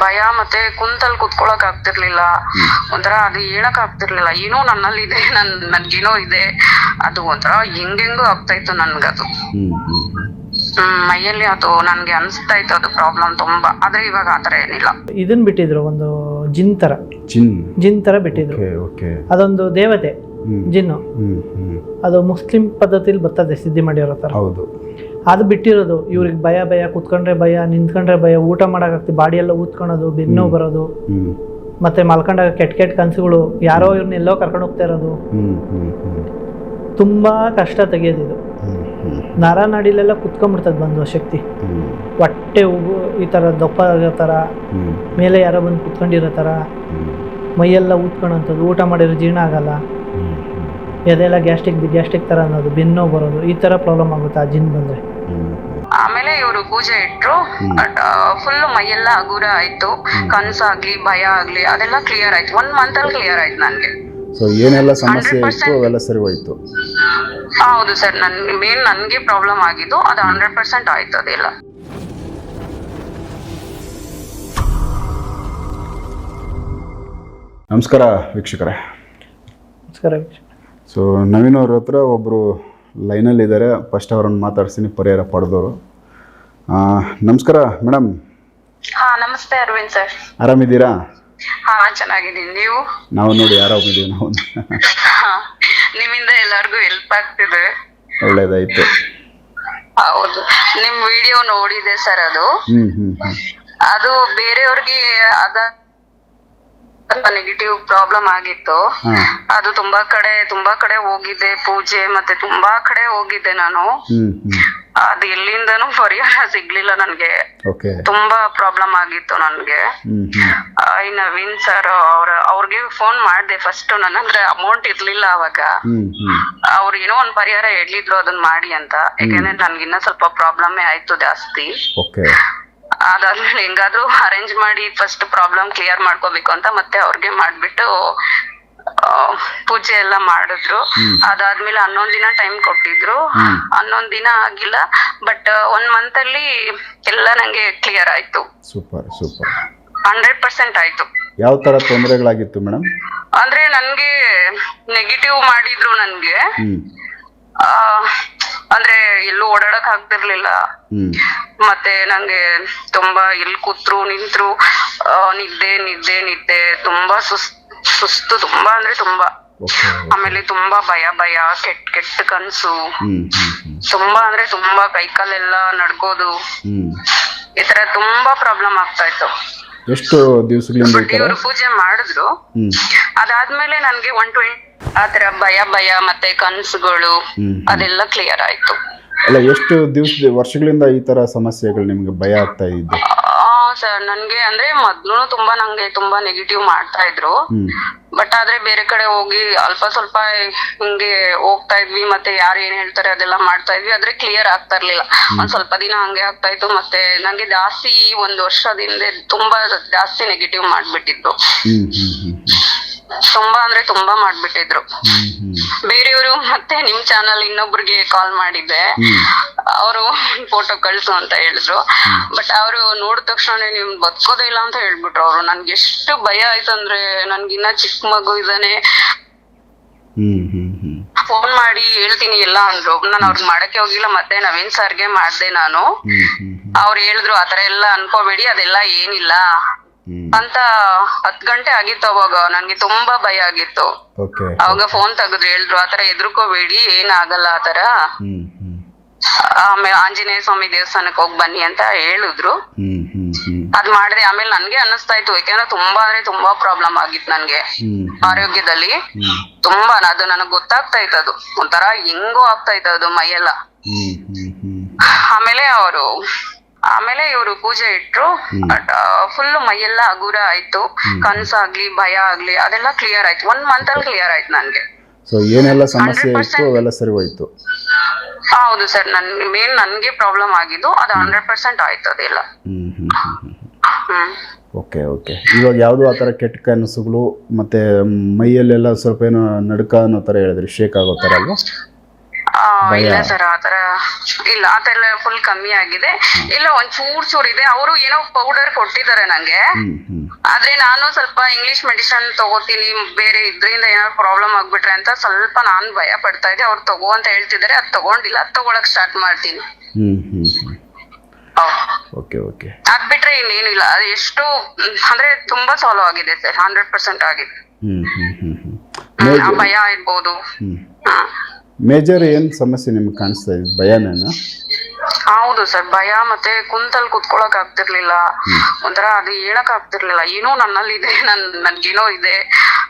ಭಯ ಮತ್ತೆ ಕುಂತಲ್ ಕುತ್ಕೊಳಕ್ ಆಗ್ತಿರ್ಲಿಲ್ಲ. ಒಂಥರ ಅದು ಹೇಳಕ್ ಆಗ್ತಿರ್ಲಿಲ್ಲ. ಏನೋ ನನ್ನಲ್ಲಿ ಇದೆ ನನ್ ನನ್ಗೇನೋ ಇದೆ. ಅದು ಒಂಥರ ಹೆಂಗೆಂಗೋ ಆಗ್ತಾ ಇತ್ತು ನನ್ಗದು. ಹ್ಮ್ ಮೈಯಲ್ಲಿ ಅದು ನನ್ಗೆ ಅನ್ಸ್ತಾ ಇತ್ತು ಅದು ಪ್ರಾಬ್ಲಮ್ ತುಂಬಾ. ಆದ್ರೆ ಇವಾಗ ಆತರ ಏನಿಲ್ಲ. ಇದನ್ನ ಬಿಟ್ಟಿದ್ರು ಒಂದು ಜಿನ್ ತರ. ಜಿನ್? ಜಿನ್ ತರ ಬಿಟ್ಟಿದ್ರು. Okay okay. ಅದೊಂದು ದೇವತೆ ಜಿನ್ನು. ಹ್ಮ್ ಹ್ಮ್. ಅದು ಮುಸ್ಲಿಂ ಪದ್ಧತಿಲಿ ಬರ್ತದೆ ಸಿದ್ಧಿ ಮಾಡಿರೋ ತರ ಹೌದು. ಅದು ಬಿಟ್ಟಿರೋದು. ಇವ್ರಿಗೆ ಭಯ ಭಯ ಕುತ್ಕೊಂಡ್ರೆ ಭಯ ನಿಂತ್ಕೊಂಡ್ರೆ ಭಯ ಊಟ ಮಾಡೋಕ್ಕಾಗ್ತಿ ಬಾಡಿ ಎಲ್ಲ ಊದ್ಕೊಳೋದು ಬೆನ್ನು ಬರೋದು. ಮತ್ತೆ ಮಲ್ಕೊಂಡಾಗ ಕೆಟ್ಟ ಕೆಟ್ಟ ಕನಸುಗಳು ಯಾರೋ ಇವ್ರನ್ನ ಎಲ್ಲೋ ಕರ್ಕೊಂಡು ಹೋಗ್ತಾ ಇರೋದು. ತುಂಬಾ ಕಷ್ಟ ತೆಗೆಯೋದಿದು ನರ ನಾಡಿಲೆಲ್ಲ ಕುತ್ಕೊಂಡ್ಬಿಡ್ತದೆ ಬಂದು ಶಕ್ತಿ. ಹೊಟ್ಟೆ ಉಗು ಈ ಥರ ದಪ್ಪ ಆಗೋ ಥರ ಮೇಲೆ ಯಾರೋ ಬಂದು ಕುತ್ಕೊಂಡಿರೋ ಥರ ಮೈಯೆಲ್ಲ ಊದ್ಕೊಳಂಥದ್ದು ಊಟ ಮಾಡಿರೋ ಜೀರ್ಣ ಆಗಲ್ಲ. ಎದೆಲ್ಲ ಗ್ಯಾಸ್ಟ್ರಿಕ್ ಗ್ಯಾಸ್ಟ್ರಿಕ್ ಥರ ಅನ್ನೋದು ಬೆನ್ನೋ ಬರೋದು ಈ ಥರ ಪ್ರಾಬ್ಲಮ್ ಆಗುತ್ತೆ ಆ ಜಿನ್ ಬಂದರೆ. ಆಮೇಲೆ ಇವರು ಪೂಜೆ ಇಟ್ರು. ಫುಲ್ ಮೈಯೆಲ್ಲ ಹಗುರ ಆಯ್ತು. ಕನ್ಸಾಗ್ಲಿ ಭಯ ಆಗ್ಲಿ ಅದೆಲ್ಲ ಕ್ಲಿಯರ್ ಆಯ್ತು. ಒನ್ ಮಂತ್ ಅಲ್ಲಿ ಕ್ಲಿಯರ್ ಆಯ್ತು ನನ್ಗೆ. ಸೊ ಏನೆಲ್ಲ ಸಮಸ್ಯೆ ಇತ್ತು ಅವೆಲ್ಲ ಸರಿ ಹೋಯ್ತು? ಹೌದು ಸರ್. ನನ್ ಮೇನ್ ನನ್ಗೆ ಪ್ರಾಬ್ಲಮ್ ಆಗಿದ್ದು ಅದು ಹಂಡ್ರೆಡ್ ಪರ್ಸೆಂಟ್ ಆಯ್ತು ಅದೆಲ್ಲ. ನಮಸ್ಕಾರ ವೀಕ್ಷಕರೇ. ನಮಸ್ಕಾರ ಸೊ ನವೀನ್ ಅವ್ರ ಹತ್ರ ಒಬ್ಬರು ಲೈನಲ್ಲಿದ್ದಾರೆ. ಫಸ್ಟ್ ಅವ್ರನ್ನ ಮಾತಾಡ್ತೀನಿ ಪರಿಹಾರ ಪಡೆದವರು. ನಮಸ್ಕಾರ ಮೇಡಮ್. ಹಾ ನಮಸ್ತೆ ಅರವಿಂದ್ ಸರ್. ಆರಾಮಿದ್ದೀರಾ? ಹಾ ಚೆನ್ನಾಗಿದ್ದೀನಿ. ನೀವು? ನಾವು ನೋಡಿ ಆರಾಮಿದ್ದೀವಿ ನಾವು. ಹಾ, ನಿಮ್ಮಿಂದ ಎಲ್ಲರಿಗೂ ಹೆಲ್ಪ್ ಆಗ್ತಿದೆ. ಒಳ್ಳೇದಾಯ್ತು. ಹೌದು. ನಿಮ್ ವಿಡಿಯೋ ನೋಡಿದೆ ಸರ್ ಅದು. ಹ್ಮ್ ಹ್ಮ್ ಹ್ಮ್. ಅದು ಬೇರೆಯವ್ರಿಗೆ ಅದ ನೆಗೆಟಿವ್ ಪ್ರಾಬ್ಲಮ್ ಆಗಿತ್ತು. ಹಾಂ. ಅದು ತುಂಬಾ ಕಡೆ ತುಂಬಾ ಕಡೆ ಹೋಗಿದ್ದೆ ಪೂಜೆ ಮತ್ತೆ ತುಂಬಾ ಕಡೆ ಹೋಗಿದ್ದೆ ನಾನು. ಹ್ಮ್ ಹ್ಮ್. ಅದು ಎಲ್ಲಿಂದನೂ ಪರಿಹಾರ ಸಿಗ್ಲಿಲ್ಲ ನನ್ಗೆ. ಓಕೆ ತುಂಬಾ ಪ್ರಾಬ್ಲಮ್ ಆಗಿತ್ತು ನನ್ಗೆ. ಹ್ಮ್ ಹ್ಮ್. ಆ, ಈ ನವೀನ್ ಸರ್ ಅವ್ರ ಅವ್ರಿಗೆ ಫೋನ್ ಮಾಡ್ದೆ ಫಸ್ಟ್ ನನ್ನ ಅಂದ್ರೆ ಅಮೌಂಟ್ ಇರ್ಲಿಲ್ಲ ಅವಾಗ. ಹ್ಮ್ ಹ್ಮ್. ಅವ್ರು ಏನೋ ಒಂದ್ ಪರಿಹಾರ ಹೇಳಿದ್ರು ಅದನ್ನ ಮಾಡಿ ಅಂತ. ಯಾಕಂದ್ರೆ ನನ್ಗಿನ್ನ ಸ್ವಲ್ಪ ಪ್ರಾಬ್ಲಮ್ ಆಯ್ತು ಜಾಸ್ತಿ. ಓಕೆ ಅದಾದ್ಮೇಲೆ ಹೆಂಗಾದ್ರೂ ಅರೇಂಜ್ ಮಾಡಿ ಫಸ್ಟ್ ಪ್ರಾಬ್ಲಮ್ ಕ್ಲಿಯರ್ ಮಾಡ್ಕೋಬೇಕು ಅಂತ ಮತ್ತೆ ಅವ್ರಿಗೆ ಮಾಡ್ಬಿಟ್ಟು ಪೂಜೆ ಎಲ್ಲ ಮಾಡಿದ್ರು. ಅದಾದ್ಮೇಲೆ ಹನ್ನೊಂದ್ ದಿನ ಟೈಮ್ ಕೊಟ್ಟಿದ್ರು. ಹನ್ನೊಂದ್ ದಿನ ಆಗಿಲ್ಲ ಬಟ್ ಒನ್ ಮಂತ್ ಅಲ್ಲಿ ಎಲ್ಲ ನಂಗೆ ಕ್ಲಿಯರ್ ಆಯ್ತು. Super super. ಹಂಡ್ರೆಡ್ ಪರ್ಸೆಂಟ್ ಆಯ್ತು. ಯಾವ ತರ ತೊಂದರೆಗಳಾಗಿತ್ತು ಮೇಡಮ್? ಅಂದ್ರೆ ನನ್ಗೆ ನೆಗೆಟಿವ್ ಮಾಡಿದ್ರು ನನ್ಗೆ ಅಂದ್ರೆ ಎಲ್ಲೂ ಓಡಾಡಕ್ ಆಗ್ತಿರ್ಲಿಲ್ಲ. ಮತ್ತೆ ನಂಗೆ ತುಂಬಾ ಎಲ್ಲಿ ಕೂತ್ರು ನಿಂತ್ರು ನಿದ್ದೆ ನಿದ್ದೆ ನಿದ್ದೆ ತುಂಬಾ ಸುಸ್ ಸುಸ್ತು ತುಂಬಾ ಅಂದ್ರೆ ತುಂಬಾ. ಆಮೇಲೆ ತುಂಬಾ ಭಯ ಭಯ ಕೆಟ್ಟ ಕೆಟ್ಟ ಕನ್ಸು. ತುಂಬಾ ಅಂದ್ರೆ ತುಂಬಾ ಕೈಕಾಲೆಲ್ಲ ನಡ್ಕೋದು. ಈ ತರ ತುಂಬಾ ಪ್ರಾಬ್ಲಮ್ ಆಗ್ತಾ ಇತ್ತು. ಎಷ್ಟು ದಿವಸಗಳಿಂದ ಇವರು ಪೂಜೆ ಮಾಡಿದ್ರು. ಅದಾದ್ಮೇಲೆ ನನ್ಗೆ ಒನ್ ಟ್ವೆಂಟಿ ಆತರ ಭಯ ಭಯ ಮತ್ತೆ ಕನ್ಸುಗಳು ಅದೆಲ್ಲ ಕ್ಲಿಯರ್ ಆಯ್ತು. ಅಲ್ಲ ಎಷ್ಟು ದಿವಸ ವರ್ಷಗಳಿಂದ ಈ ತರ ಸಮಸ್ಯೆಗಳು ನಿಮ್ಗೆ ಭಯ ಆಗ್ತಾ ಇದ್ದು? ಆ ಸರ್ ನನ್ಗೆ ಅಂದ್ರೆ ಮೊದ್ಲು ತುಂಬಾ ನಂಗೆ ತುಂಬಾ ನೆಗೆಟಿವ್ ಮಾಡ್ತಾ ಇದ್ರು. ಬಟ್ ಆದ್ರೆ ಬೇರೆ ಕಡೆ ಹೋಗಿ ಅಲ್ಪ ಸ್ವಲ್ಪ ಹಿಂಗೆ ಹೋಗ್ತಾ ಇದ್ವಿ ಮತ್ತೆ ಯಾರು ಏನ್ ಹೇಳ್ತಾರೆ ಅದೆಲ್ಲ ಮಾಡ್ತಾ ಇದ್ವಿ. ಆದ್ರೆ ಕ್ಲಿಯರ್ ಆಗ್ತಾ ಇರ್ಲಿಲ್ಲ. ಒಂದ್ ಸ್ವಲ್ಪ ದಿನ ಹಂಗೆ ಆಗ್ತಾ ಇತ್ತು ಮತ್ತೆ ನಂಗೆ ಜಾಸ್ತಿ ಈ ಒಂದ್ ವರ್ಷದಿಂದ ತುಂಬಾ ಜಾಸ್ತಿ ನೆಗೆಟಿವ್ ಮಾಡ್ಬಿಟ್ಟಿದ್ರು ತುಂಬಾ ಅಂದ್ರೆ ತುಂಬಾ ಮಾಡ್ಬಿಟ್ಟಿದ್ರು. ಬೇರೆಯವರು ಮತ್ತೆ ನಿಮ್ ಚಾನಲ್ ಇನ್ನೊಬ್ರಿಗೆ ಕಾಲ್ ಮಾಡಿದ್ದೆ. ಅವರು ಫೋಟೋ ಕಳ್ಸು ಅಂತ ಹೇಳಿದ್ರು. ಬಟ್ ಅವರು ನೋಡಿದ ತಕ್ಷಣ ನಿಮ್ ಬದುಕೋದೇ ಇಲ್ಲ ಅಂತ ಹೇಳ್ಬಿಟ್ರು ಅವ್ರು. ನನ್ಗೆ ಎಷ್ಟು ಭಯ ಆಯ್ತು ಅಂದ್ರೆ ನನ್ಗಿನ್ನ ಚಿಕ್ಕ ಮಗು ಇದಾನೆ ಫೋನ್ ಮಾಡಿ ಹೇಳ್ತೀನಿ ಎಲ್ಲ ಅಂದ್ರು. ನಾನು ಅವ್ರಿಗೆ ಮಾಡಕ್ಕೆ ಹೋಗಿಲ್ಲ. ಮತ್ತೆ ನವೀನ್ ಸರ್ಗೆ ಮಾಡ್ದೆ ನಾನು. ಅವ್ರು ಹೇಳಿದ್ರು ಆತರ ಎಲ್ಲ ಅನ್ಕೋಬೇಡಿ. ಅದೆಲ್ಲ ಏನಿಲ್ಲ. ಅಂತ ಹತ್ ಗಂಟೆ ಆಗಿತ್ತು ಅವಾಗ. ನನ್ಗೆ ತುಂಬಾ ಭಯ ಆಗಿತ್ತು. ಓಕೆ ಅವಾಗ ಫೋನ್ ತೆಗೆದ್ರು ಹೇಳಿದ್ರು ಆತರ ಎದ್ರುಕೋಬೇಡಿ ಏನಾಗಲ್ಲ ಆತರ. ಹ್ಮ್ ಹ್ಮ್. ಆಮೇಲೆ ಆಂಜನೇಯ ಸ್ವಾಮಿ ದೇವಸ್ಥಾನಕ್ಕೆ ಹೋಗಿ ಬನ್ನಿ ಅಂತ ಹೇಳಿದ್ರು. ಹ್ಮ್ ಹ್ಮ್ ಹ್ಮ್. ಅದ್ ಮಾಡಿದೆ ಆಮೇಲೆ ನನ್ಗೆ ಅನ್ನಿಸ್ತಾ ಇತ್ತು. ಯಾಕಂದ್ರೆ ತುಂಬಾ ಅಂದ್ರೆ ತುಂಬಾ ಪ್ರಾಬ್ಲಮ್ ಆಗಿತ್ತು ನನ್ಗೆ. ಹ್ಮ್ ಆರೋಗ್ಯದಲ್ಲಿ. ತುಂಬಾ ಅದು ನನಗ್ ಗೊತ್ತಾಗ್ತಾ ಇತ್ತು ಅದು ಒಂಥರ ಹೆಂಗೋ ಆಗ್ತಾ ಇತ್ತು ಅದು ಮೈಯೆಲ್ಲ. ಹ್ಮ್ ಹ್ಮ್ ಹ್ಮ್. ಆಮೇಲೆ ಅವರು ಆಮೇಲೆ ಇವರು ಪೂಜೆ ಇಟ್ರು. ಫುಲ್ ಮೈಯೆಲ್ಲ ಹಗುರ ಆಯ್ತು. ಕನ್ಸಾಗ್ಲಿ ಭಯ ಆಗ್ಲಿ ಅದೆಲ್ಲ ಕ್ಲಿಯರ್ ಆಯ್ತು. ಒನ್ ಮಂತ್ ಅಲ್ಲಿ ಕ್ಲಿಯರ್ ಆಯ್ತು ನನ್ಗೆ. ಸೊ ಏನೆಲ್ಲ ಸಮಸ್ಯೆ ಇತ್ತು ಅವೆಲ್ಲ ಸರಿ ಹೋಯ್ತು? ಹೌದು ಸರ್. ನನ್ ಮೇನ್ ನನ್ಗೆ ಪ್ರಾಬ್ಲಮ್ ಆಗಿದ್ದು ಅದು ಹಂಡ್ರೆಡ್ ಪರ್ಸೆಂಟ್ ಆಯ್ತು ಅದೆಲ್ಲ. Okay okay. ಇವಾಗ ಯಾವುದೋ ಆ ಥರ ಕೆಟ್ಟ ಕನಸುಗಳು ಮತ್ತೆ ಮೈಯಲ್ಲೆಲ್ಲ ಸ್ವಲ್ಪ ಏನೋ ನಡುಕ ಅನ್ನೋ ಥರ ಹೇಳಿದ್ರಿ ಶೇಕ್ ಆಗೋ ಥರ ಅಲ್ವಾ? ಇಲ್ಲ ಸರ್ ಆತರ ಇಲ್ಲ ಅದೆಲ್ಲ ಫುಲ್ ಕಮ್ಮಿ ಆಗಿದೆ. ಇಲ್ಲ ಒಂದ್ ಚೂರ್ ಚೂರ್ ಇದೆ. ಅವರು ಏನೋ ಪೌಡರ್ ಕೊಟ್ಟಿದ್ದಾರೆ ನಂಗೆ. ಆದ್ರೆ ನಾನು ಸ್ವಲ್ಪ ಇಂಗ್ಲಿಷ್ ಮೆಡಿಸನ್ ತಗೋತೀನಿ ಬೇರೆ ಇದ್ರಿಂದ ಏನಾದ್ರು ಪ್ರಾಬ್ಲಮ್ ಆಗ್ಬಿಟ್ರೆ ಅಂತ ಸ್ವಲ್ಪ ನಾನ್ ಭಯ ಪಡ್ತಾ ಇದ್ದೆ. ಅವ್ರು ತಗೋ ಅಂತ ಹೇಳ್ತಿದ್ದಾರೆ ಅದ್ ತಗೊಂಡಿಲ್ಲ ಅದ್ ತಗೊಳಕ್ ಸ್ಟಾರ್ಟ್ ಮಾಡ್ತೀನಿ. ಓಕೆ ಓಕೆ ಅದ್ ಬಿಟ್ರೆ ಇನ್ನೇನಿಲ್ಲ ಅದು ಎಷ್ಟು ಅಂದ್ರೆ ತುಂಬಾ ಸಾಲ್ವ್ ಆಗಿದೆ ಸರ್ ಹಂಡ್ರೆಡ್ ಪರ್ಸೆಂಟ್ ಆಗಿದೆ. ಭಯ ಇರ್ಬೋದು. ಮೇಜರ್ ಏನು ಸಮಸ್ಯೆ ನಿಮ್ಗೆ ಕಾಣಿಸ್ತಾ ಇದೆ? ಭಯನೇನಾ ಹೌದು ಸರ್ ಭಯ ಮತ್ತೆ ಕುಂತಲ್ ಕುತ್ಕೊಳಕ್ ಆಗ್ತಿರ್ಲಿಲ್ಲ. ಒಂಥರ ಅದು ಹೇಳಕ್ ಆಗ್ತಿರ್ಲಿಲ್ಲ. ಏನೋ ನನ್ನಲ್ಲಿ ಇದೆ ನನ್ ನನ್ಗೇನೋ ಇದೆ.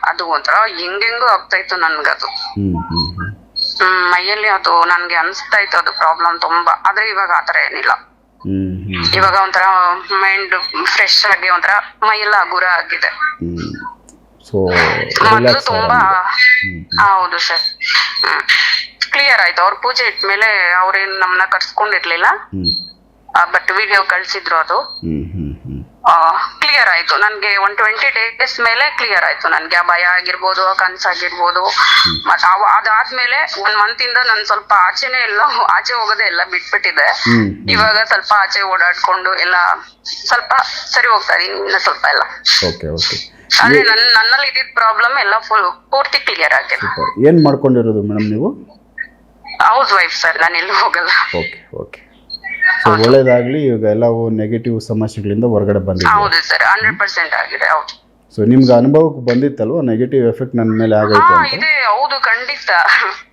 ಅದು ಒಂಥರ ಹೆಂಗೆಂಗೋ ಆಗ್ತಾ ಇತ್ತು ನನ್ಗದು. ಹ್ಮ್ ಮೈಯಲ್ಲಿ ಅದು ನನ್ಗೆ ಅನ್ಸ್ತಾ ಇತ್ತು ಅದು ಪ್ರಾಬ್ಲಮ್ ತುಂಬಾ. ಆದ್ರೆ ಇವಾಗ ಆತರ ಏನಿಲ್ಲ. ಇವಾಗ ಒಂಥರ ಮೈಂಡ್ ಫ್ರೆಶ್ ಆಗಿ ಒಂಥರ ಮೈಯೆಲ್ಲ ಹಗುರ ಆಗಿದೆ. ಸೊ ತುಂಬಾ ಹೌದು ಸರ್. ಕ್ಲಿಯರ್ ಆಯ್ತು. ಅವ್ರ ಪೂಜೆ ಇಟ್ಮೇಲೆ ಅವ್ರೇನ್ ನಮ್ಮನ್ನ ಕರ್ಸ್ಕೊಂಡಿರ್ಲಿಲ್ಲ. ಬಟ್ ವಿಡಿಯೋ ಕಳ್ಸಿದ್ರು ಅದು. ಕ್ಲಿಯರ್ ಆಯ್ತು. ನನ್ಗೆ ಒನ್ ಟ್ವೆಂಟಿ ಡೇಸ್ ಮೇಲೆ ಕ್ಲಿಯರ್ ಆಯ್ತು. ನನ್ಗೆ ಆ ಭಯ ಆಗಿರ್ಬೋದು ಆ ಕನ್ಸಾಗಿರ್ಬೋದು ಮತ್ ಅವ ಅದಾದ್ಮೇಲೆ ಒನ್ ಮಂತ್ ಇಂದ ನನ್ ಸ್ವಲ್ಪ ಆಚೆನೆ ಎಲ್ಲ ಆಚೆ ಹೋಗೋದೇ ಎಲ್ಲ ಬಿಟ್ಬಿಟ್ಟಿದೆ. ಇವಾಗ ಸ್ವಲ್ಪ ಆಚೆ ಓಡಾಡ್ಕೊಂಡು ಎಲ್ಲ ಸ್ವಲ್ಪ ಸರಿ ಹೋಗ್ತಾ ಇದೀನಿ ಇನ್ನ ಸ್ವಲ್ಪ ಎಲ್ಲ. Okay okay. ಆದ್ರೆ ನನ್ ನನ್ನಲ್ಲಿ ಇದ್ದಿದ್ ಪ್ರಾಬ್ಲಮ್ ಎಲ್ಲ ಫುಲ್ ಪೂರ್ತಿ ಕ್ಲಿಯರ್ ಆಗಿದೆ. ಸೂಪರ್. ಏನು ಮಾಡ್ಕೊಂಡಿರೋದು ಮೇಡಮ್ ನೀವು? ಹೌಸ್ ವೈಫ್ ಸರ್ ನಾನು ಎಲ್ಲೂ ಹೋಗಲ್ಲ. Okay okay. ಸೊ ಒಳ್ಳೇದಾಗಲಿ ಇವಾಗ ಎಲ್ಲವೂ ನೆಗೆಟಿವ್ ಸಮಸ್ಯೆಗಳಿಂದ ಹೊರಗಡೆ ಬಂದಿದೆ ಹೌದು ಸರ್ ಹಂಡ್ರೆಡ್ ಪರ್ಸೆಂಟ್ ಆಗಿದೆ ಹೌದು. ಸೊ ನಿಮ್ಗೆ ಅನುಭವಕ್ಕೆ ಬಂದಿತ್ತಲ್ವ? ನೆಗೆಟಿವ್ ಎಫೆಕ್ಟ್ ನನ್ನ ಮೇಲೆ ಹಾ ಆಗೈತೆ ಅಂತ? ಇದೆ ಹೌದು ಖಂಡಿತ.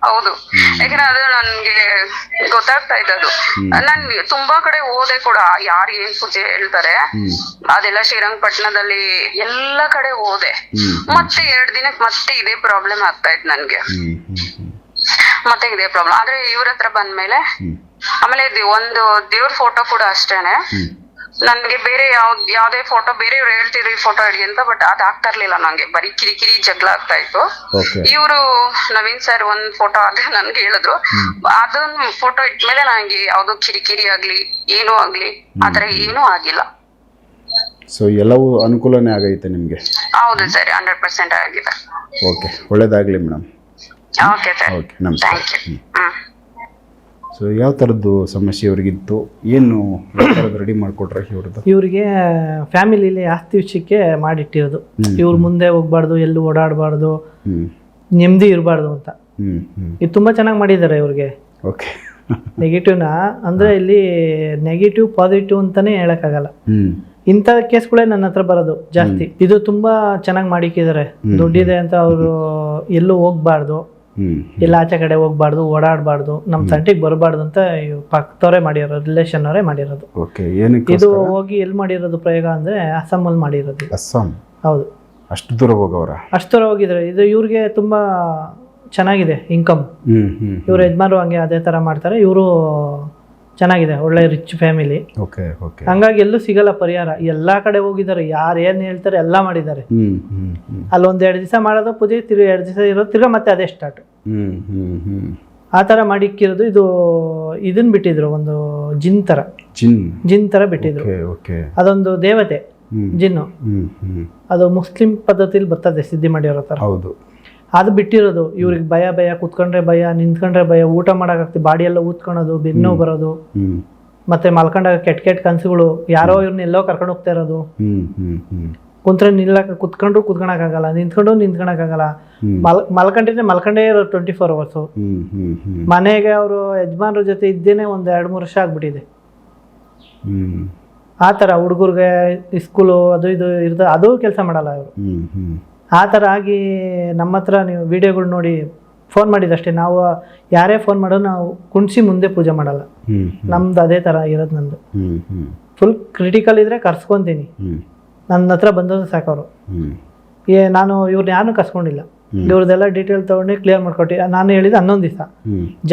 ಹೌದು. ಯಾಕಂದ್ರೆ ಅದು ನನ್ಗೆ ಗೊತ್ತಾಗ್ತಾ ಇದೆ ಅದು ನಾನ್ ತುಂಬಾ ಕಡೆ ಹೋದೆ ಕೂಡ ಯಾರು ಏನ್ ಪೂಜೆ ಹೇಳ್ತಾರೆ ಅದೆಲ್ಲ ಶ್ರೀರಂಗಪಟ್ಟಣದಲ್ಲಿ ಎಲ್ಲಾ ಕಡೆ ಹೋದೆ. ಮತ್ತೆ ಎರಡ್ ದಿನಕ್ಕೆ ಮತ್ತೆ ಇದೇ ಪ್ರಾಬ್ಲಮ್ ಆಗ್ತಾ ಇತ್ತು ನನ್ಗೆ. ಮತ್ತೆ ಇದೇ ಪ್ರಾಬ್ಲಮ್ ಆದ್ರೆ ಇವ್ರ ಹತ್ರ ಬಂದ್ಮೇಲೆ ಆಮೇಲೆ ಇದು ಒಂದು ದೇವ್ರ ಫೋಟೋ ಕೂಡ ಅಷ್ಟೇನೆ. ನನ್ಗೆ ಬೇರೆ ಯಾವ್ದ್ ಯಾವ್ದೇ ಫೋಟೋ ಬೇರೆ ಇವ್ರು ಹೇಳ್ತಿದ್ರು ಫೋಟೋ ಹಿಡಿ ಅಂತ ಬಟ್ ಅದ್ ಆಗ್ತಾ ಇರ್ಲಿಲ್ಲ ನಂಗೆ. ಬರೀ ಕಿರಿಕಿರಿ ಜಗಳ ಆಗ್ತಾ ಇತ್ತು. ಇವರು ನವೀನ್ ಸರ್ ಒಂದ್ ಫೋಟೋ ಆದ್ರೆ ನನ್ಗೆ ಹೇಳಿದ್ರು. ಅದನ್ನ ಫೋಟೋ ಇಟ್ಮೇಲೆ ನಂಗೆ ಯಾವ್ದು ಕಿರಿಕಿರಿ ಆಗ್ಲಿ ಏನೂ ಆಗ್ಲಿ ಆತರ ಏನೂ ಆಗಿಲ್ಲ. ಸೊ ಎಲ್ಲವೂ ಅನುಕೂಲನೇ ಆಗೈತೆ ನಿಮಗೆ? ಹೌದು ಸರ್ ಹಂಡ್ರೆಡ್ ಪರ್ಸೆಂಟ್ ಆಗಿದೆ. ಓಕೆ ಒಳ್ಳೇದಾಗ್ಲಿ ಮೇಡಮ್. ಓಕೆ ನಮಸ್ಕಾರ ಸೊ ಯಾವ ಥರದ್ದು ಸಮಸ್ಯೆ ಇವ್ರಿಗಿತ್ತು ಏನು ರೆಡಿ ಮಾಡಿಕೊಟ್ರೆ ಇವ್ರದ್ದು? ಇವ್ರಿಗೆ ಫ್ಯಾಮಿಲಿಲಿ ಆಸ್ತಿ ವಿಷಯಕ್ಕೆ ಮಾಡಿಟ್ಟಿರೋದು. ಇವ್ರ ಮುಂದೆ ಹೋಗ್ಬಾರ್ದು ಎಲ್ಲೂ ಓಡಾಡಬಾರ್ದು ನೆಮ್ಮದಿ ಇರಬಾರ್ದು ಅಂತ. ಇದು ತುಂಬ ಚೆನ್ನಾಗಿ ಮಾಡಿದ್ದಾರೆ ಇವ್ರಿಗೆ. ಓಕೆ ನೆಗೆಟಿವ್ನ ಅಂದರೆ ಇಲ್ಲಿ ನೆಗೆಟಿವ್ ಪಾಸಿಟಿವ್ ಅಂತಾನೆ ಹೇಳಕ್ಕಾಗಲ್ಲ. ಇಂಥ ಕೇಸ್ಗಳೇ ನನ್ನ ಹತ್ರ ಬರೋದು ಜಾಸ್ತಿ. ಇದು ತುಂಬಾ ಚೆನ್ನಾಗಿ ಮಾಡಿಕ್ಕಿದ್ದಾರೆ ದುಡ್ಡಿದೆ ಅಂತ ಅವರು ಎಲ್ಲೂ ಹೋಗ್ಬಾರ್ದು. ಎಲ್ಲ ಆಚೆ ಕಡೆ ಹೋಗ್ಬಾರ್ದು ಓಡಾಡಬಾರ್ದು ನಮ್ಮ ತಂಟಿಗೆ ಬರಬಾರ್ದು ಅಂತ ಪಕ್ಕದವರೇ ಮಾಡಿರೋ ರಿಲೇಷನ್ ಅವರೇ ಮಾಡಿರೋದು. ಇದು ಹೋಗಿ ಎಲ್ಲಿ ಮಾಡಿರೋದು ಪ್ರಯೋಗ ಅಂದ್ರೆ ಅಸ್ಸಾಮಲ್ಲಿ ಮಾಡಿರೋದು. ಇದು. ಅಸ್ಸಾಂ? ಹೌದು. ಅಷ್ಟು ದೂರ ಹೋಗವ್ರ? ಅಷ್ಟು ದೂರ ಹೋಗಿದ್ರೆ ಇದು ಇವ್ರಿಗೆ ತುಂಬಾ ಚೆನ್ನಾಗಿದೆ ಇನ್ಕಮ್ ಇವ್ರ ಯಜಮಾನರು ಹಂಗೆ ಅದೇ ತರ ಮಾಡ್ತಾರೆ ಇವರು ಚೆನ್ನಾಗಿದೆ ಒಳ್ಳೆ ರಿಚ್ ಫ್ಯಾಮಿಲಿ ಓಕೆ ಓಕೆ ಹಂಗಾಗಿ ಎಲ್ಲೂ ಸಿಗಲ್ಲ ಪರಿಹಾರ. ಎಲ್ಲಾ ಕಡೆ ಹೋಗಿದ್ದಾರೆ ಯಾರು ಏನ್ ಹೇಳ್ತಾರೆ ಎಲ್ಲ ಮಾಡಿದ್ದಾರೆ. ಹ್ಞೂ ಹ್ಞೂ ಹ್ಞೂ ಅಲ್ಲಿ ಒಂದ್ ಎರಡು ದಿವಸ ಮಾಡೋದು ಪೂಜೆ ತಿರುಗಿ ಎರಡು ದಿವಸ ಇರೋದು ತಿರ್ಗ ಮತ್ತೆ ಅದೇ ಸ್ಟಾರ್ಟ್ ಆ ಥರ ಮಾಡಿಕ್ಕಿರೋದು ಇದು ಇದನ್ನ ಬಿಟ್ಟಿದ್ರು ಒಂದು ಜಿನ್ ಥರ ಜಿನ್. ಜಿನ್ ಥರ ಬಿಟ್ಟಿದ್ರು. ಅದೊಂದು ದೇವತೆ ಜಿನ್ನು. ಅದು ಮುಸ್ಲಿಂ ಪದ್ಧತಿಲಿ ಬರ್ತದೆ ಸಿದ್ಧಿ ಮಾಡಿರೋ ಥರ ಹೌದು. ಅದು ಬಿಟ್ಟಿರೋದು. ಇವ್ರಿಗೆ ಭಯ ಭಯ ಕುತ್ಕೊಂಡ್ರೆ ಭಯ ನಿಂತ್ಕೊಂಡ್ರೆ ಭಯ ಊಟ ಮಾಡೋಕ್ಕಾಗ್ತಿ ಬಾಡಿ ಎಲ್ಲ ಊದ್ಕೊಳೋದು ಬೆನ್ನು ಬರೋದು. ಮತ್ತೆ ಮಲ್ಕೊಂಡಾಗ ಕೆಟ್ಟ ಕೆಟ್ಟ ಕನಸುಗಳು ಯಾರೋ ಇವ್ರನ್ನ ಎಲ್ಲೋ ಕರ್ಕೊಂಡು ಹೋಗ್ತಾ ಇರೋದು. ಕುಂತ್ರೆ ನಿಲ್ಲಕ ಕುತ್ಕೊಂಡ್ರು ಕುತ್ಕೊಳಕ್ಕಾಗಲ್ಲ ನಿಂತ್ಕೊಂಡು ನಿಂತ್ಕೊಳಕ್ಕಾಗಲ್ಲ. ಮಲ್ ಮಲ್ಕೊಂಡಿದ್ರೆ ಮಲ್ಕೊಂಡೇ ಇರೋ ಟ್ವೆಂಟಿ ಫೋರ್ ಅವರ್ಸು ಮನೆಗೆ ಅವರು ಯಜಮಾನ್ರ ಜೊತೆ ಇದ್ದೇನೆ ಒಂದು ಎರಡು ಮೂರು ವರ್ಷ ಆಗ್ಬಿಟ್ಟಿದೆ. ಆ ಥರ ಹುಡುಗರಿಗೆ ಸ್ಕೂಲು ಅದು ಇದು ಇರ್ತದೆ ಅದು ಕೆಲಸ ಮಾಡಲ್ಲ ಅವರು ಆ ಥರ ಆಗಿ ನಮ್ಮ ಹತ್ರ ನೀವು ವಿಡಿಯೋಗಳು ನೋಡಿ ಫೋನ್ ಮಾಡಿದಷ್ಟೇ ನಾವು ಯಾರೇ ಫೋನ್ ಮಾಡೋದು ನಾವು ಕುಣಿಸಿ ಮುಂದೆ ಪೂಜೆ ಮಾಡಲ್ಲ. ನಮ್ದು ಅದೇ ಥರ ಇರೋದು ನಂದು. ಫುಲ್ ಕ್ರಿಟಿಕಲ್ ಇದ್ದರೆ ಕರ್ಸ್ಕೊತೀನಿ. ನನ್ನ ಹತ್ರ ಬಂದದ್ದು ಸಾಕವರು. ಏ ನಾನು ಇವ್ರನ್ನ ಯಾರನ್ನೂ ಕರ್ಸ್ಕೊಂಡಿಲ್ಲ. ಇವ್ರದ್ದೆಲ್ಲ ಡೀಟೇಲ್ ತೊಗೊಂಡು ಕ್ಲಿಯರ್ ಮಾಡ್ಕೊಟ್ಟಿ ನಾನು ಹೇಳಿದ ಹನ್ನೊಂದು ದಿವಸ.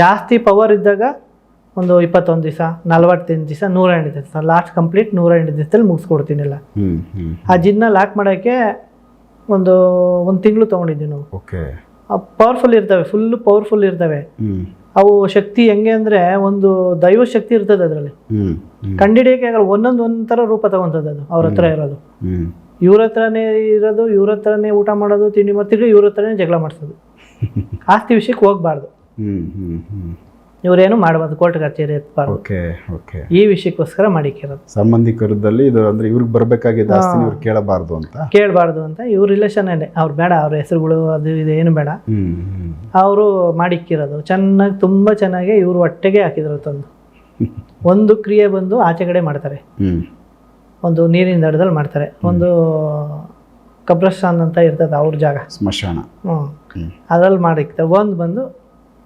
ಜಾಸ್ತಿ ಪವರ್ ಇದ್ದಾಗ ಒಂದು ಇಪ್ಪತ್ತೊಂದು ದಿವಸ ನಲ್ವತ್ತೈದು ದಿವಸ ನೂರ ಎಂಟು ದಿವಸ ಲಾಸ್ಟ್ ಕಂಪ್ಲೀಟ್ ನೂರ ಎಂಟು ದಿವಸದಲ್ಲಿ ಮುಗಿಸ್ಕೊಡ್ತೀನಿ ಎಲ್ಲ ಹ್ಞೂ ಹ್ಞೂ ಆ ಜಿನ್ನ ಲಾಕ್ ಮಾಡೋಕ್ಕೆ ಒಂದು ಒಂದು ತಿಂಗಳು ತಗೊಂಡಿದ್ದೆ ನಾವು. ಓಕೆ ಪವರ್ಫುಲ್ ಇರ್ತವೆ ಫುಲ್ ಪವರ್ಫುಲ್ ಇರ್ತವೆ. ಅವು ಶಕ್ತಿ ಹೆಂಗೆ ಅಂದರೆ ಒಂದು ದೈವ ಶಕ್ತಿ ಇರ್ತದೆ ಅದರಲ್ಲಿ. ಕಂಡಿಡಿಯಕ್ಕೆ ಆಗಲ್ಲ ಒಂದೊಂದು ಒಂಥರ ಥರ ರೂಪ ತಗೊಂತದ್ದು ಅದು ಅವ್ರ ಹತ್ರ ಇರೋದು. ಇವ್ರ ಹತ್ರನೇ ಇರೋದು ಇವ್ರ ಹತ್ರನೇ ಊಟ ಮಾಡೋದು ತಿಂಡಿ ಮಾಡ್ತಿದ್ರು ಇವ್ರ ಹತ್ರನೇ ಜಗಳ ಮಾಡಿಸೋದು. ಆಸ್ತಿ ವಿಷಯಕ್ಕೆ ಹೋಗ್ಬಾರ್ದು. ಇವರೇನು ಮಾಡಬಾರ್ದು ಕೋರ್ಟ್ ಕಚೇರಿ ಎತ್ಬಾರ್ದು ಓಕೆ ಓಕೆ. ಈ ವಿಷಯಕ್ಕೋಸ್ಕರ ಮಾಡಿಕ್ಕಿರೋದು. ಸಂಬಂಧಿಕರದಲ್ಲಿ ಇದು ಅಂದ್ರೆ ಇವ್ರಿಗೆ ಬರಬೇಕಾಗಿದ್ದ ಆಸ್ತಿನ ಇವ್ರು ಕೇಳಬಾರ್ದು ಅಂತ? ಕೇಳಬಾರ್ದು ಅಂತ. ಇವ್ರ ರಿಲೇಷನ್ ಅವ್ರು ಬೇಡ ಅವ್ರ ಹೆಸರುಗಳು ಅದು ಇದು ಏನು ಬೇಡ. ಅವರು ಮಾಡಿಕ್ಕಿರೋದು. ಚೆನ್ನಾಗಿ ತುಂಬ ಚೆನ್ನಾಗಿ ಇವರು ಹೊಟ್ಟೆಗೆ ಹಾಕಿದ್ರು ತಂದು. ಒಂದು ಕ್ರಿಯೆ ಬಂದು ಆಚೆ ಕಡೆ ಮಾಡ್ತಾರೆ. ಒಂದು ನೀರಿನ ದಡದಲ್ಲಿ ಮಾಡ್ತಾರೆ. ಒಂದು ಕಬ್ರಸ್ತಾನ್ ಅಂತ ಇರ್ತದೆ ಅವ್ರ ಜಾಗ. ಸ್ಮಶಾನ. ಹ್ಞೂ ಅದ್ರಲ್ಲಿ ಮಾಡಿಕ್ತಾರೆ ಒಂದು ಬಂದು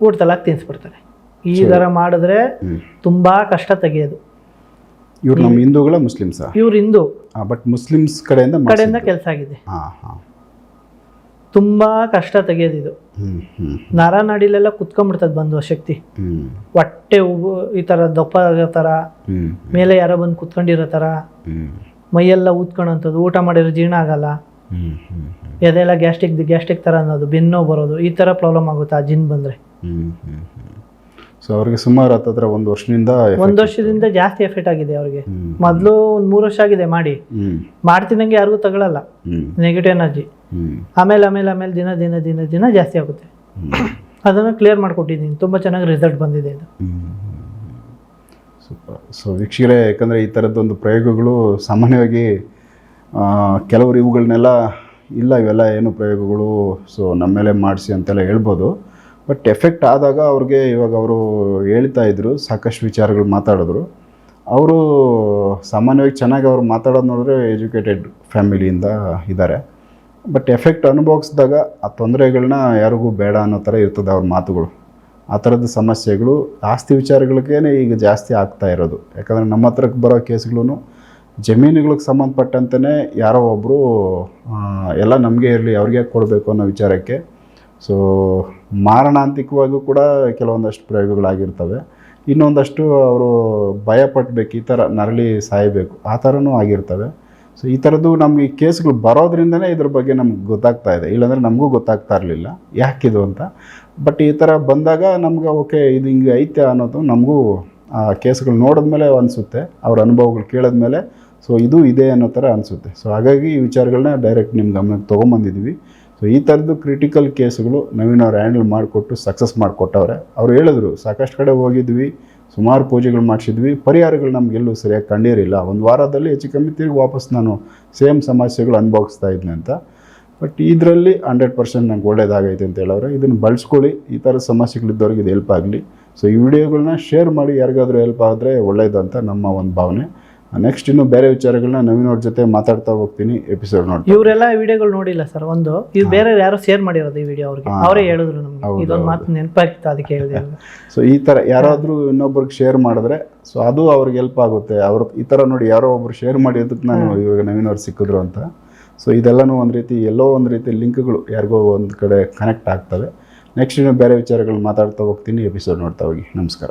ಊಟದಲ್ಲಾಗಿ ತಿನ್ನಿಸ್ಬಿಡ್ತಾರೆ ಈ ಥರ ಮಾಡಿದ್ರೆ ತುಂಬಾ ಕಷ್ಟ ತೆಗೆಯೋದು. ಇವ್ರು ನಮ್ಮ ಹಿಂದೂಗಳ ಮುಸ್ಲಿಮ್ಸ್. ಇವ್ರು ಹಿಂದೂ. ಬಟ್ ಮುಸ್ಲಿಮ್ಸ್ ಕಡೆಯಿಂದ ಕಡೆಯಿಂದ ಕೆಲಸ ಆಗಿದೆ. ತುಂಬ ಕಷ್ಟ ತೆಗೆಯೋದು ಇದು. ಹ್ಮ್ ಹ್ಮ್ ನರ ನಾಡಿಲೆಲ್ಲ ಕುತ್ಕೊಂಡ್ಬಿಡ್ತದೆ ಬಂದು ಶಕ್ತಿ. ಹೊಟ್ಟೆ ಉಬ್ಬು ಈ ಥರ ದಪ್ಪ ಆಗೋ ಥರ ಮೇಲೆ ಯಾರೋ ಬಂದು ಕುತ್ಕೊಂಡಿರೋ ಥರ ಹ್ಮ್. ಮೈಯೆಲ್ಲ ಊದ್ಕೊಳೋಂಥದ್ದು ಊಟ ಮಾಡಿರೋ ಜೀರ್ಣ ಆಗಲ್ಲ. ಎದೆಲ್ಲ ಗ್ಯಾಸ್ಟ್ರಿಕ್ ಗ್ಯಾಸ್ಟ್ರಿಕ್ ಥರ ಅನ್ನೋದು ಬೆನ್ನೋ ಬರೋದು ಈ ಥರ ಪ್ರಾಬ್ಲಮ್ ಆಗುತ್ತೆ ಆ ಜಿನ್ ಬಂದರೆ. ಸೊ ಅವ್ರಿಗೆ ಸುಮಾರು ಹತ್ತತ್ರ ಒಂದು ವರ್ಷದಿಂದ ಒಂದು ವರ್ಷದಿಂದ ಜಾಸ್ತಿ ಎಫೆಕ್ಟ್ ಆಗಿದೆ ಅವ್ರಿಗೆ. ಮೊದಲು ಒಂದು ಮೂರು ವರ್ಷ ಆಗಿದೆ ಮಾಡಿ. ಮಾಡ್ತಿನಂಗೆ ಮಾಡ್ತಿದ್ದಂಗೆ ಯಾರಿಗೂ ತಗೊಳಲ್ಲ. ನೆಗೆಟಿವ್ ಎನರ್ಜಿ ಆಮೇಲೆ ಆಮೇಲೆ ಆಮೇಲೆ ದಿನ ದಿನ ದಿನ ದಿನ ಜಾಸ್ತಿ ಆಗುತ್ತೆ. ಅದನ್ನು ಕ್ಲಿಯರ್ ಮಾಡಿಕೊಟ್ಟಿದ್ದೀನಿ. ತುಂಬ ಚೆನ್ನಾಗಿ ರಿಸಲ್ಟ್ ಬಂದಿದೆ ಇದು. ಸೂಪರ್ ಸೊ ವೀಕ್ಷಕರೇ ಯಾಕಂದರೆ ಈ ಥರದ್ದೊಂದು ಪ್ರಯೋಗಗಳು ಸಾಮಾನ್ಯವಾಗಿ ಕೆಲವರು ಇವುಗಳನ್ನೆಲ್ಲ ಇಲ್ಲ ಇವೆಲ್ಲ ಏನು ಪ್ರಯೋಗಗಳು ಸೊ ನಮ್ಮ ಮೇಲೆ ಮಾಡಿಸಿ ಅಂತೆಲ್ಲ ಹೇಳ್ಬೋದು. ಬಟ್ ಎಫೆಕ್ಟ್ ಆದಾಗ ಅವ್ರಿಗೆ ಇವಾಗ ಅವರು ಹೇಳ್ತಾ ಇದ್ರು, ಸಾಕಷ್ಟು ವಿಚಾರಗಳು ಮಾತಾಡಿದ್ರು. ಅವರು ಸಾಮಾನ್ಯವಾಗಿ ಚೆನ್ನಾಗಿ ಅವ್ರು ಮಾತಾಡೋದು ನೋಡಿದ್ರೆ ಎಜುಕೇಟೆಡ್ ಫ್ಯಾಮಿಲಿಯಿಂದ ಇದ್ದಾರೆ ಬಟ್ ಎಫೆಕ್ಟ್ ಅನುಭವಿಸಿದಾಗ ಆ ತೊಂದರೆಗಳನ್ನ ಯಾರಿಗೂ ಬೇಡ ಅನ್ನೋ ಥರ ಇರ್ತದೆ ಅವ್ರ ಮಾತುಗಳು. ಆ ಥರದ ಸಮಸ್ಯೆಗಳು, ಆಸ್ತಿ ವಿಚಾರಗಳಿಗೇನೆ ಈಗ ಜಾಸ್ತಿ ಆಗ್ತಾ ಇರೋದು. ಯಾಕಂದರೆ ನಮ್ಮ ಹತ್ರಕ್ಕೆ ಬರೋ ಕೇಸ್ಗಳೂ ಜಮೀನುಗಳಿಗೆ ಸಂಬಂಧಪಟ್ಟಂತೆಯೇ ಯಾರೋ ಒಬ್ಬರು ಎಲ್ಲ ನಮಗೆ ಇರಲಿ, ಅವ್ರಿಗೆ ಕೊಡಬೇಕು ಅನ್ನೋ ವಿಚಾರಕ್ಕೆ ಸೊ ಮಾರಣಾಂತಿಕವಾಗೂ ಕೂಡ ಕೆಲವೊಂದಷ್ಟು ಪ್ರಯೋಗಗಳಾಗಿರ್ತವೆ. ಇನ್ನೊಂದಷ್ಟು ಅವರು ಭಯಪಟ್ಬೇಕು ಈ ಥರ ನರಳಿ ಸಾಯಬೇಕು, ಆ ಥರನೂ ಆಗಿರ್ತವೆ. ಸೊ ಈ ಥರದ್ದು ನಮಗೆ ಕೇಸ್ಗಳು ಬರೋದ್ರಿಂದನೇ ಇದ್ರ ಬಗ್ಗೆ ನಮ್ಗೆ ಗೊತ್ತಾಗ್ತಾ ಇದೆ. ಇಲ್ಲಾಂದರೆ ನಮಗೂ ಗೊತ್ತಾಗ್ತಾ ಇರಲಿಲ್ಲ. ಯಾಕಿದು ಅಂತ? ಬಟ್ ಈ ಥರ ಬಂದಾಗ ನಮ್ಗೆ, ಓಕೆ, ಇದು ಹಿಂಗೆ ಐತೆ ಅನ್ನೋದು ನಮಗೂ ಆ ಕೇಸ್ಗಳು ನೋಡಿದ್ಮೇಲೆ ಅನಿಸುತ್ತೆ. ಅವ್ರ ಅನುಭವಗಳು ಕೇಳಿದ್ಮೇಲೆ, ಸೊ, ಇದು ಇದೆ ಅನ್ನೋ ಥರ ಅನಿಸುತ್ತೆ. ಸೊ ಹಾಗಾಗಿ ಈ ವಿಚಾರಗಳನ್ನ ಡೈರೆಕ್ಟ್ ನಿಮ್ಮ ಗಮನಕ್ಕೆ ತೊಗೊಂಬಂದಿದ್ದೀವಿ ಸೊ ಈ ಥರದ್ದು ಕ್ರಿಟಿಕಲ್ ಕೇಸ್ಗಳು ನವೀನ್ ಅವ್ರು ಹ್ಯಾಂಡಲ್ ಮಾಡಿಕೊಟ್ಟು ಸಕ್ಸಸ್ ಮಾಡಿಕೊಟ್ಟವ್ರೆ. ಅವ್ರು ಹೇಳಿದ್ರು, ಸಾಕಷ್ಟು ಕಡೆ ಹೋಗಿದ್ವಿ, ಸುಮಾರು ಪೂಜೆಗಳು ಮಾಡಿಸಿದ್ವಿ, ಪರಿಹಾರಗಳು ನಮಗೆಲ್ಲೂ ಸರಿಯಾಗಿ ಕಂಡಿರಲಿಲ್ಲ ಒಂದು ವಾರದಲ್ಲಿ ಹೆಚ್ಚು ಕಮ್ಮಿ ತಿರುಗಿ ವಾಪಸ್ ನಾನು ಸೇಮ್ ಸಮಸ್ಯೆಗಳು ಅನುಭವಿಸ್ತಾ ಇದ್ದೆ ಅಂತ. ಬಟ್ ಇದರಲ್ಲಿ ಹಂಡ್ರೆಡ್ ಪರ್ಸೆಂಟ್ ನಂಗೆ ಒಳ್ಳೇದಾಗೈತೆ ಅಂತ ಹೇಳೋರು ಇದನ್ನು ಬಳಸ್ಕೊಳ್ಳಿ, ಈ ಥರ ಸಮಸ್ಯೆಗಳಿದ್ದವ್ರಿಗೆ ಇದು ಹೆಲ್ಪ್ ಆಗಲಿ. ಸೊ ಈ ವಿಡಿಯೋಗಳನ್ನ ಶೇರ್ ಮಾಡಿ, ಯಾರಿಗಾದರೂ ಹೆಲ್ಪ್ ಆದರೆ ಒಳ್ಳೆಯದಂತ ನಮ್ಮ ಒಂದು ಭಾವನೆ. ನೆಕ್ಸ್ಟ್ ಇನ್ನು ಬೇರೆ ವಿಚಾರಗಳನ್ನ ನವೀನ್ ಅವ್ರ ಜೊತೆ ಮಾತಾಡ್ತಾ ಹೋಗ್ತೀನಿ ಎಪಿಸೋಡ್ ನೋಡಿ ಇವರೆಲ್ಲ ವಿಡಿಯೋಗಳು ನೋಡಿಲ್ಲ ಸರ್ ಒಂದು. ಇದು ಬೇರೆ ಯಾರೋ ಶೇರ್ ಮಾಡಿರೋದು ಈ ವಿಡಿಯೋ ಅವ್ರಿಗೆ. ಅವರೇ ಹೇಳಿದ್ರು ನಮ್ಗೆ. ಇದೊಂದು ಮಾತು ನೆನಪಾಗಿತ್ತು ಅದಕ್ಕೆ ಹೇಳಿದೆ. ಸೊ ಈ ತರ ಯಾರಾದರೂ ಇನ್ನೊಬ್ರಿಗೆ ಶೇರ್ ಮಾಡಿದ್ರೆ ಸೊ ಅದು ಅವ್ರಿಗೆ ಹೆಲ್ಪ್ ಆಗುತ್ತೆ. ಅವ್ರ ಈ ಥರ ನೋಡಿ ಯಾರೋ ಒಬ್ರು ಶೇರ್ ಮಾಡಿದ್ದಕ್ಕೆ ನಾನು ಇವಾಗ ನವೀನ್ ಅವ್ರು ಸಿಕ್ಕಿದ್ರು ಅಂತ. ಸೊ ಇದೆಲ್ಲನೂ ಒಂದು ರೀತಿ ಎಲ್ಲೋ ಒಂದು ರೀತಿ ಲಿಂಕ್ಗಳು ಯಾರಿಗೋ ಒಂದು ಕಡೆ ಕನೆಕ್ಟ್ ಆಗ್ತವೆ. ನೆಕ್ಸ್ಟ್ ಇನ್ನು ಬೇರೆ ವಿಚಾರಗಳು ಮಾತಾಡ್ತಾ ಹೋಗ್ತೀನಿ ಎಪಿಸೋಡ್ ನೋಡ್ತಾ ಹೋಗಿ. ನಮಸ್ಕಾರ.